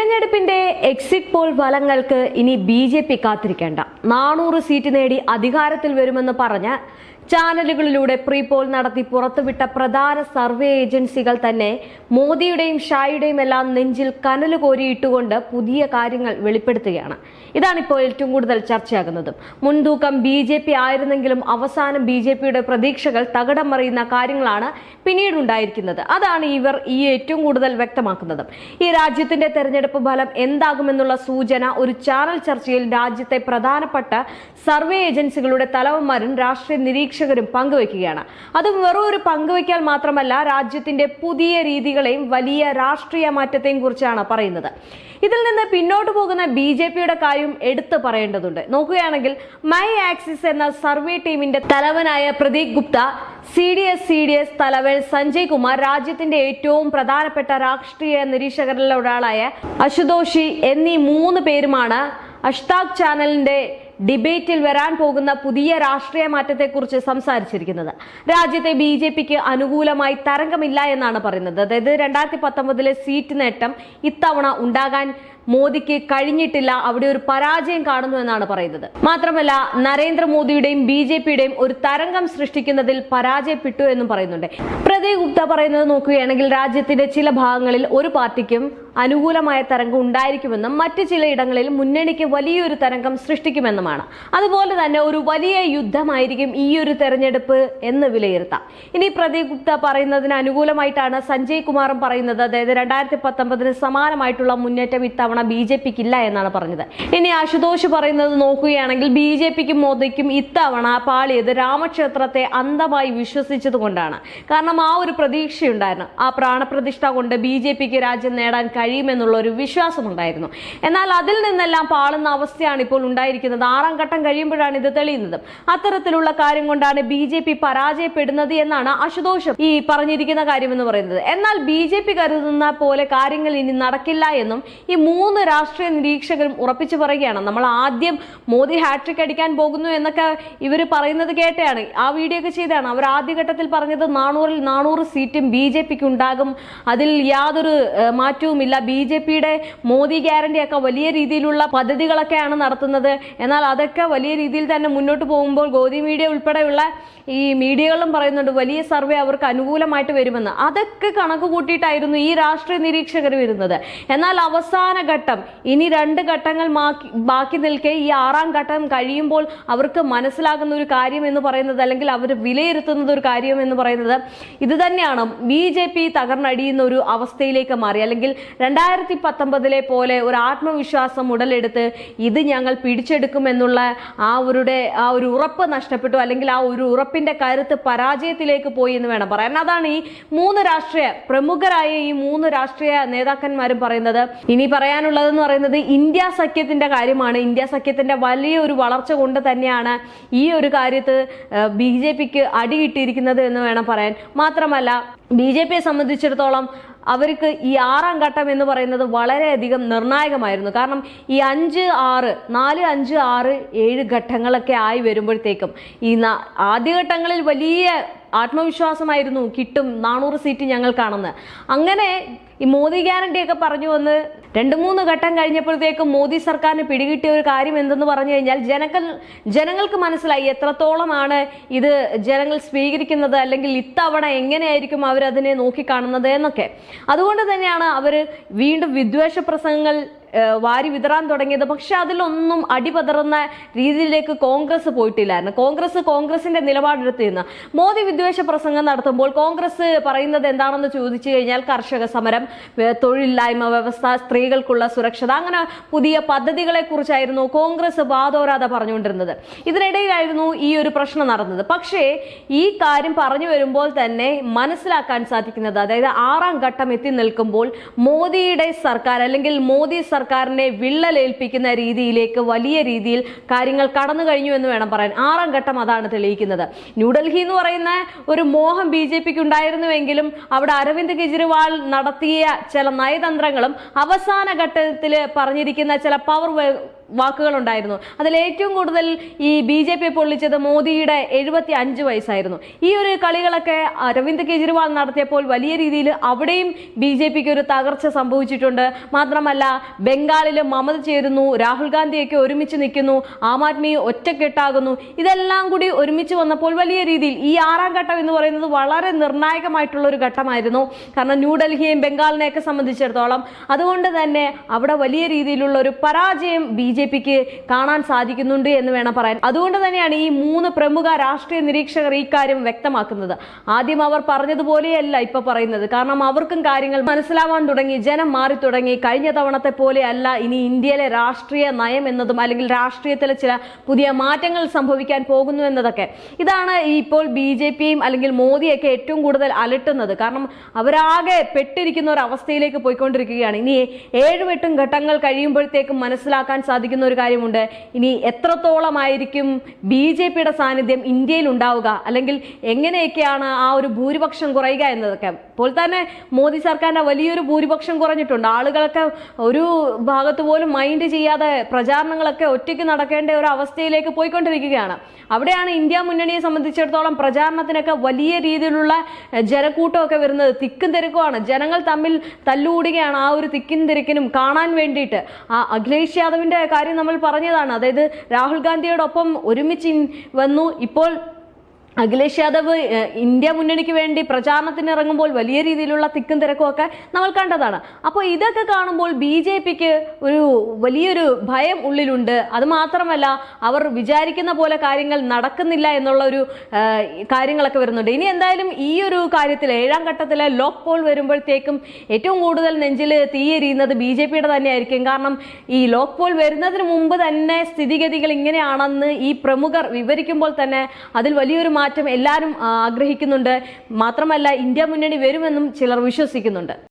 തിരഞ്ഞെടുപ്പിന്റെ exit poll ഫലങ്ങൾക്ക് ഇനി B J P കാത്തിരിക്കേണ്ട. നാനൂറ് സീറ്റ് നേടി അധികാരത്തിൽ വരുമെന്ന് പറഞ്ഞ് ചാനലുകളിലൂടെ പ്രീ പോൾ നടത്തി പുറത്തുവിട്ട പ്രധാന സർവേ ഏജൻസികൾ തന്നെ മോദിയുടെയും ഷായുടെയും എല്ലാം നെഞ്ചിൽ കനൽ കോരിയിട്ടുകൊണ്ട് പുതിയ കാര്യങ്ങൾ വെളിപ്പെടുത്തുകയാണ്. ഇതാണിപ്പോൾ ഏറ്റവും കൂടുതൽ ചർച്ചയാകുന്നതും. മുൻതൂക്കം ബി ജെ പി ആയിരുന്നെങ്കിലും അവസാനം ബി ജെ പിയുടെ പ്രതീക്ഷകൾ തകടം മറിയുന്ന കാര്യങ്ങളാണ് പിന്നീടുണ്ടായിരിക്കുന്നത്. അതാണ് ഇവർ ഈ ഏറ്റവും കൂടുതൽ വ്യക്തമാക്കുന്നത്. ഈ രാജ്യത്തിന്റെ തെരഞ്ഞെടുപ്പ് ഫലം എന്താകുമെന്നുള്ള സൂചന ഒരു ചാനൽ ചർച്ചയിൽ രാജ്യത്തെ പ്രധാനപ്പെട്ട സർവേ ഏജൻസികളുടെ തലവന്മാരും രാഷ്ട്രീയ നിരീക്ഷകരും പങ്കുവയ്ക്കുകയാണ്. അത് വെറും ഒരു പങ്കുവയ്ക്കാൽ മാത്രമല്ല രാജ്യത്തിന്റെ പുതിയ രീതികളെയും വലിയ രാഷ്ട്രീയ മാറ്റത്തെയും കുറിച്ചാണ് പറയുന്നത്. ഇതിൽ നിന്ന് പിന്നോട്ട് പോകുന്ന ബി ജെ പിയുടെ കാര്യം എടുത്തു പറയേണ്ടതുണ്ട്. നോക്കുകയാണെങ്കിൽ മൈ ആക്സിസ് എന്ന സർവേ ടീമിന്റെ തലവനായ Pradeep Gupta C D S C D S തലവൻ സഞ്ജയ് കുമാർ രാജ്യത്തിന്റെ ഏറ്റവും പ്രധാനപ്പെട്ട രാഷ്ട്രീയ നിരീക്ഷകരിൽ ഒരാളായ അശുതോഷി എന്നീ മൂന്ന് പേരുമാണ് അഷ്താഖ് ചാനലിന്റെ ഡിബേറ്റിൽ വരാൻ പോകുന്ന പുതിയ രാഷ്ട്രീയ മാറ്റത്തെക്കുറിച്ച് സംസാരിച്ചിരിക്കുന്നത്. രാജ്യത്തെ ബി ജെ പിക്ക് അനുകൂലമായി തരംഗമില്ല എന്നാണ് പറയുന്നത്. അതായത് രണ്ടായിരത്തി പത്തൊമ്പതിലെ സീറ്റ് നേട്ടം ഇത്തവണ ഉണ്ടാകാൻ മോദിക്ക് കഴിഞ്ഞിട്ടില്ല. അവിടെ ഒരു പരാജയം കാണുന്നു എന്നാണ് പറയുന്നത്. മാത്രമല്ല നരേന്ദ്രമോദിയുടെയും ബി ജെ പിയുടെയും ഒരു തരംഗം സൃഷ്ടിക്കുന്നതിൽ പരാജയപ്പെട്ടു എന്നും പറയുന്നുണ്ട്. പ്രദീപ് ഗുപ്ത പറയുന്നത് നോക്കുകയാണെങ്കിൽ രാജ്യത്തിന്റെ ചില ഭാഗങ്ങളിൽ ഒരു പാർട്ടിക്കും അനുകൂലമായ തരംഗം ഉണ്ടായിരിക്കുമെന്നും മറ്റ് ചിലയിടങ്ങളിൽ മുന്നണിക്ക് വലിയൊരു തരംഗം സൃഷ്ടിക്കുമെന്നുമാണ്. അതുപോലെ തന്നെ ഒരു വലിയ യുദ്ധമായിരിക്കും ഈ ഒരു തെരഞ്ഞെടുപ്പ് എന്ന് വിലയിരുത്താം. ഇനി പ്രദീപ് ഗുപ്ത പറയുന്നതിന് അനുകൂലമായിട്ടാണ് സഞ്ജയ് കുമാറും പറയുന്നത്. അതായത് രണ്ടായിരത്തി പത്തൊമ്പതിന് സമാനമായിട്ടുള്ള മുന്നേറ്റം ഇത്തവണ ബി ജെ പിക്ക് ഇല്ല എന്നാണ് പറഞ്ഞത്. ഇനി അശുതോഷ് പറയുന്നത് നോക്കുകയാണെങ്കിൽ ബി ജെ പിക്കും മോദിക്കും ഇത്തവണ പാളിയത് രാമക്ഷേത്രത്തെ അന്ധമായി വിശ്വസിച്ചത് കൊണ്ടാണ് കാരണം ആ ഒരു പ്രതീക്ഷയുണ്ടായിരുന്നു. ആ പ്രാണപ്രതിഷ്ഠ കൊണ്ട് ബി ജെ പിക്ക് രാജ്യം നേടാൻ കഴിയുമെന്നുള്ള ഒരു വിശ്വാസം ഉണ്ടായിരുന്നു എന്നാൽ അതിൽ നിന്നെല്ലാം പാളുന്ന അവസ്ഥയാണ് ഇപ്പോൾ ഉണ്ടായിരിക്കുന്നത്. ആറാം ഘട്ടം കഴിയുമ്പോഴാണ് ഇത് തെളിയുന്നത്. അത്തരത്തിലുള്ള കാര്യം കൊണ്ടാണ് ബി ജെ പി പരാജയപ്പെടുന്നത് എന്നാണ് അശുതോഷം ഈ പറഞ്ഞിരിക്കുന്ന കാര്യം എന്ന് പറയുന്നത്. എന്നാൽ ബി ജെ പി കരുതുന്ന പോലെ കാര്യങ്ങൾ ഇനി നടക്കില്ല എന്നും ഈ മൂന്ന് രാഷ്ട്രീയ നിരീക്ഷകരും ഉറപ്പിച്ചു പറയുകയാണ്. നമ്മൾ ആദ്യം മോദി ഹാട്രിക് അടിക്കാൻ പോകുന്നു എന്നൊക്കെ ഇവർ പറയുന്നത് കേട്ടെയാണ്. ആ വീഡിയോ ഒക്കെ ചെയ്താണ് അവർ ആദ്യഘട്ടത്തിൽ പറഞ്ഞത് നാനൂറിൽ നാനൂറ് സീറ്റും ബി ജെ പിക്ക് ഉണ്ടാകും. അതിൽ യാതൊരു ഏഹ്, മാറ്റവുമില്ല ബി ജെ പിയുടെ മോദി ഗ്യാരണ്ടി ഒക്കെ വലിയ രീതിയിലുള്ള പദ്ധതികളൊക്കെയാണ് നടത്തുന്നത്. എന്നാൽ അതൊക്കെ വലിയ രീതിയിൽ തന്നെ മുന്നോട്ട് പോകുമ്പോൾ ഗോദി മീഡിയ ഉൾപ്പെടെയുള്ള ഈ മീഡിയകളും പറയുന്നുണ്ട് വലിയ സർവേ അവർക്ക് അനുകൂലമായിട്ട് വരുമെന്ന്. അതൊക്കെ കണക്ക് കൂട്ടിയിട്ടായിരുന്നു ഈ രാഷ്ട്രീയ നിരീക്ഷകർ വരുന്നത്. എന്നാൽ അവസാന ഘട്ടം ഇനി രണ്ട് ഘട്ടങ്ങൾ ബാക്കി നിൽക്കെ ഈ ആറാം ഘട്ടം കഴിയുമ്പോൾ അവർക്ക് മനസ്സിലാകുന്ന ഒരു കാര്യം എന്ന് പറയുന്നത് അല്ലെങ്കിൽ അവർ വിലയിരുത്തുന്നത് ഒരു കാര്യം എന്ന് പറയുന്നത് ഇത് തന്നെയാണ് ബി ജെ പി തകർന്നടിയുന്ന ഒരു അവസ്ഥയിലേക്ക് മാറി. അല്ലെങ്കിൽ രണ്ടായിരത്തി പത്തൊമ്പതിലെ പോലെ ഒരു ആത്മവിശ്വാസം ഉടലെടുത്ത് ഇത് ഞങ്ങൾ പിടിച്ചെടുക്കുമെന്നുള്ള ആ അവരുടെ ആ ഒരു ഉറപ്പ് നഷ്ടപ്പെട്ടു അല്ലെങ്കിൽ ആ ഒരു ഉറപ്പിന്റെ കരുത്ത് പരാജയത്തിലേക്ക് പോയി എന്ന് വേണം പറയാൻ. അതാണ് ഈ മൂന്ന് രാഷ്ട്രീയ പ്രമുഖരായ ഈ മൂന്ന് രാഷ്ട്രീയ നേതാക്കന്മാരും പറയുന്നത്. ഇനി പറയാനുള്ളതെന്ന് പറയുന്നത് ഇന്ത്യ സഖ്യത്തിന്റെ കാര്യമാണ്. ഇന്ത്യ സഖ്യത്തിന്റെ വലിയ ഒരു വളർച്ച കൊണ്ട് തന്നെയാണ് ഈ ഒരു കാര്യത്ത് ബി ജെ പിക്ക് അടി കിട്ടിയിരിക്കുന്നത് എന്ന് വേണം പറയാൻ. മാത്രമല്ല ബി ജെ പിയെ സംബന്ധിച്ചിടത്തോളം അവർക്ക് ഈ ആറാം ഘട്ടം എന്ന് പറയുന്നത് വളരെയധികം നിർണായകമായിരുന്നു. കാരണം ഈ അഞ്ച് ആറ് നാല് അഞ്ച് ആറ് ഏഴ് ഘട്ടങ്ങളൊക്കെ ആയി വരുമ്പോഴത്തേക്കും ഈ ആദ്യ ആദ്യഘട്ടങ്ങളിൽ വലിയ ആത്മവിശ്വാസമായിരുന്നു കിട്ടും. നാനൂറ് സീറ്റ് ഞങ്ങൾക്കാണെന്ന് അങ്ങനെ ഈ മോദി ഗ്യാരണ്ടി ഒക്കെ പറഞ്ഞു വന്ന് രണ്ട് മൂന്ന് ഘട്ടം കഴിഞ്ഞപ്പോഴത്തേക്കും മോദി സർക്കാരിന് പിടികിട്ടിയ ഒരു കാര്യം എന്തെന്ന് പറഞ്ഞു കഴിഞ്ഞാൽ ജനങ്ങൾ ജനങ്ങൾക്ക് മനസ്സിലായി എത്രത്തോളമാണ് ഇത് ജനങ്ങൾ സ്വീകരിക്കുന്നത് അല്ലെങ്കിൽ ഇത്തവണ എങ്ങനെയായിരിക്കും അവരതിനെ നോക്കിക്കാണുന്നത് എന്നൊക്കെ. അതുകൊണ്ട് തന്നെയാണ് അവർ വീണ്ടും വിദ്വേഷ പ്രസംഗങ്ങൾ വാരി വിതറാൻ തുടങ്ങിയത്. പക്ഷെ അതിലൊന്നും അടിപതറുന്ന രീതിയിലേക്ക് കോൺഗ്രസ് പോയിട്ടില്ലായിരുന്നു. കോൺഗ്രസ് കോൺഗ്രസിന്റെ നിലപാടെടുത്തിരുന്നു മോദി വിദ്വേഷ പ്രസംഗം നടത്തുമ്പോൾ കോൺഗ്രസ് പറയുന്നത് എന്താണെന്ന് ചോദിച്ചു കഴിഞ്ഞാൽ കർഷക സമരം തൊഴിലില്ലായ്മ വ്യവസ്ഥ സ്ത്രീകൾക്കുള്ള സുരക്ഷത അങ്ങനെ പുതിയ പദ്ധതികളെ കുറിച്ചായിരുന്നു കോൺഗ്രസ് വാദോരാതെ പറഞ്ഞുകൊണ്ടിരുന്നത്. ഇതിനിടയിലായിരുന്നു ഈ ഒരു പ്രശ്നം നടന്നത്. പക്ഷേ ഈ കാര്യം പറഞ്ഞു വരുമ്പോൾ തന്നെ മനസ്സിലാക്കാൻ സാധിക്കുന്നത് അതായത് ആറാം ഘട്ടം എത്തി നിൽക്കുമ്പോൾ മോദിയുടെ സർക്കാർ അല്ലെങ്കിൽ മോദി സർക്കാരിനെ വിള്ളലേൽപ്പിക്കുന്ന രീതിയിലേക്ക് വലിയ രീതിയിൽ കാര്യങ്ങൾ കടന്നു കഴിഞ്ഞു എന്ന് വേണം പറയാൻ. ആറാം ഘട്ടം അതാണ് തെളിയിക്കുന്നത്. ന്യൂഡൽഹി എന്ന് പറയുന്ന ഒരു മോഹം ബി ജെ പിക്ക് ഉണ്ടായിരുന്നുവെങ്കിലും അവിടെ അരവിന്ദ് കെജ്രിവാൾ നടത്തിയ ചില നയതന്ത്രങ്ങളും അവസാന ഘട്ടത്തിൽ പറഞ്ഞിരിക്കുന്ന ചില പവർ വാക്കുകളുണ്ടായിരുന്നു. അതിൽ ഏറ്റവും കൂടുതൽ ഈ ബി ജെ പി പൊള്ളിച്ചത് മോദിയുടെ എഴുപത്തി അഞ്ച് വയസ്സായിരുന്നു. ഈ ഒരു കളികളൊക്കെ അരവിന്ദ് കെജ്രിവാൾ നടത്തിയപ്പോൾ വലിയ രീതിയിൽ അവിടെയും ബി ജെ പിക്ക് ഒരു തകർച്ച സംഭവിച്ചിട്ടുണ്ട്. മാത്രമല്ല ബംഗാളിൽ മമത ചേരുന്നു രാഹുൽ ഗാന്ധിയൊക്കെ ഒരുമിച്ച് നിൽക്കുന്നു ആം ആദ്മി ഒറ്റക്കെട്ടാകുന്നു. ഇതെല്ലാം കൂടി ഒരുമിച്ച് വന്നപ്പോൾ വലിയ രീതിയിൽ ഈ ആറാം ഘട്ടം എന്ന് പറയുന്നത് വളരെ നിർണായകമായിട്ടുള്ള ഒരു ഘട്ടമായിരുന്നു. കാരണം ന്യൂഡൽഹിയെയും ബംഗാളിനെയൊക്കെ സംബന്ധിച്ചിടത്തോളം അതുകൊണ്ട് തന്നെ അവിടെ വലിയ രീതിയിലുള്ള ഒരു പരാജയം ബി ജെ പിക്ക് കാണാൻ സാധിക്കുന്നുണ്ട് എന്ന് വേണം പറയാൻ. അതുകൊണ്ട് തന്നെയാണ് ഈ മൂന്ന് പ്രമുഖ രാഷ്ട്രീയ നിരീക്ഷകർ ഈ കാര്യം വ്യക്തമാക്കുന്നത്. ആദ്യം അവർ പറഞ്ഞതുപോലെയല്ല ഇപ്പൊ പറയുന്നത്. കാരണം അവർക്കും കാര്യങ്ങൾ മനസ്സിലാവാൻ തുടങ്ങി ജനം മാറി തുടങ്ങി. കഴിഞ്ഞ തവണത്തെ പോലെയല്ല ഇനി ഇന്ത്യയിലെ രാഷ്ട്രീയ നയം എന്നതും അല്ലെങ്കിൽ രാഷ്ട്രീയത്തിലെ ചില പുതിയ മാറ്റങ്ങൾ സംഭവിക്കാൻ പോകുന്നു എന്നതൊക്കെ. ഇതാണ് ഇപ്പോൾ ബി ജെ പിയും അല്ലെങ്കിൽ മോദിയൊക്കെ ഏറ്റവും കൂടുതൽ അലട്ടുന്നത്. കാരണം അവരാകെ പെട്ടിരിക്കുന്ന ഒരു അവസ്ഥയിലേക്ക് പോയിക്കൊണ്ടിരിക്കുകയാണ്. ഇനി ഏഴും എട്ടും ഘട്ടങ്ങൾ കഴിയുമ്പോഴത്തേക്കും മനസ്സിലാക്കാൻ സാധിക്കുന്ന ഒരു കാര്യമുണ്ട്. ഇനി എത്രത്തോളമായിരിക്കും ബി ജെ പിയുടെ സാന്നിധ്യം ഇന്ത്യയിൽ ഉണ്ടാവുക? അല്ലെങ്കിൽ എങ്ങനെയൊക്കെയാണ് ആ ഒരു ഭൂരിപക്ഷം കുറയുക എന്നതൊക്കെ? ഇപ്പോൾ തന്നെ മോദി സർക്കാരിന്റെ വലിയൊരു ഭൂരിപക്ഷം കുറഞ്ഞിട്ടുണ്ട്. ആളുകളൊക്കെ ഒരു ഭാഗത്ത് പോലും മൈൻഡ് ചെയ്യാതെ പ്രചാരണങ്ങളൊക്കെ ഒറ്റയ്ക്ക് നടക്കേണ്ട ഒരു അവസ്ഥയിലേക്ക് പോയിക്കൊണ്ടിരിക്കുകയാണ്. അവിടെയാണ് ഇന്ത്യ മുന്നണിയെ സംബന്ധിച്ചിടത്തോളം പ്രചാരണത്തിനൊക്കെ വലിയ രീതിയിലുള്ള ജനക്കൂട്ടമൊക്കെ വരുന്നത്. തിക്കും തിരക്കുമാണ്. ജനങ്ങൾ തമ്മിൽ തല്ലുകൂടുകയാണ് ആ ഒരു തിക്കും തിരക്കിനും കാണാൻ വേണ്ടിയിട്ട്. ആ അഖിലേഷ് യാദവിന്റെ കാര്യം നമ്മൾ പറഞ്ഞതാണ്. അതായത് രാഹുൽ ഗാന്ധിയോടൊപ്പം ഒരുമിച്ച് വന്നു. ഇപ്പോൾ അഖിലേഷ് യാദവ് ഇന്ത്യ മുന്നണിക്ക് വേണ്ടി പ്രചാരണത്തിന് ഇറങ്ങുമ്പോൾ വലിയ രീതിയിലുള്ള തിക്കും തിരക്കും ഒക്കെ നമ്മൾ കണ്ടതാണ്. അപ്പോൾ ഇതൊക്കെ കാണുമ്പോൾ ബി ജെ പിക്ക് ഒരു വലിയൊരു ഭയം ഉള്ളിലുണ്ട്. അത് മാത്രമല്ല അവർ വിചാരിക്കുന്ന പോലെ കാര്യങ്ങൾ നടക്കുന്നില്ല എന്നുള്ള ഒരു കാര്യങ്ങളൊക്കെ വരുന്നുണ്ട്. ഇനി എന്തായാലും ഈ ഒരു കാര്യത്തിൽ ഏഴാം ഘട്ടത്തിലെ ലോക്ക് പോൾ വരുമ്പോഴത്തേക്കും ഏറ്റവും കൂടുതൽ നെഞ്ചിൽ തീയെരിയുന്നത് ബി ജെ പിയുടെ തന്നെയായിരിക്കും. കാരണം ഈ ലോക്ക് പോൾ വരുന്നതിന് മുമ്പ് തന്നെ സ്ഥിതിഗതികൾ ഇങ്ങനെയാണെന്ന് ഈ പ്രമുഖർ വിവരിക്കുമ്പോൾ തന്നെ അതിൽ വലിയൊരു മാറ്റം എല്ലാവരും ആഗ്രഹിക്കുന്നുണ്ട്. മാത്രമല്ല ഇന്ത്യ മുന്നണി വരുമെന്നും ചിലർ വിശ്വസിക്കുന്നുണ്ട്.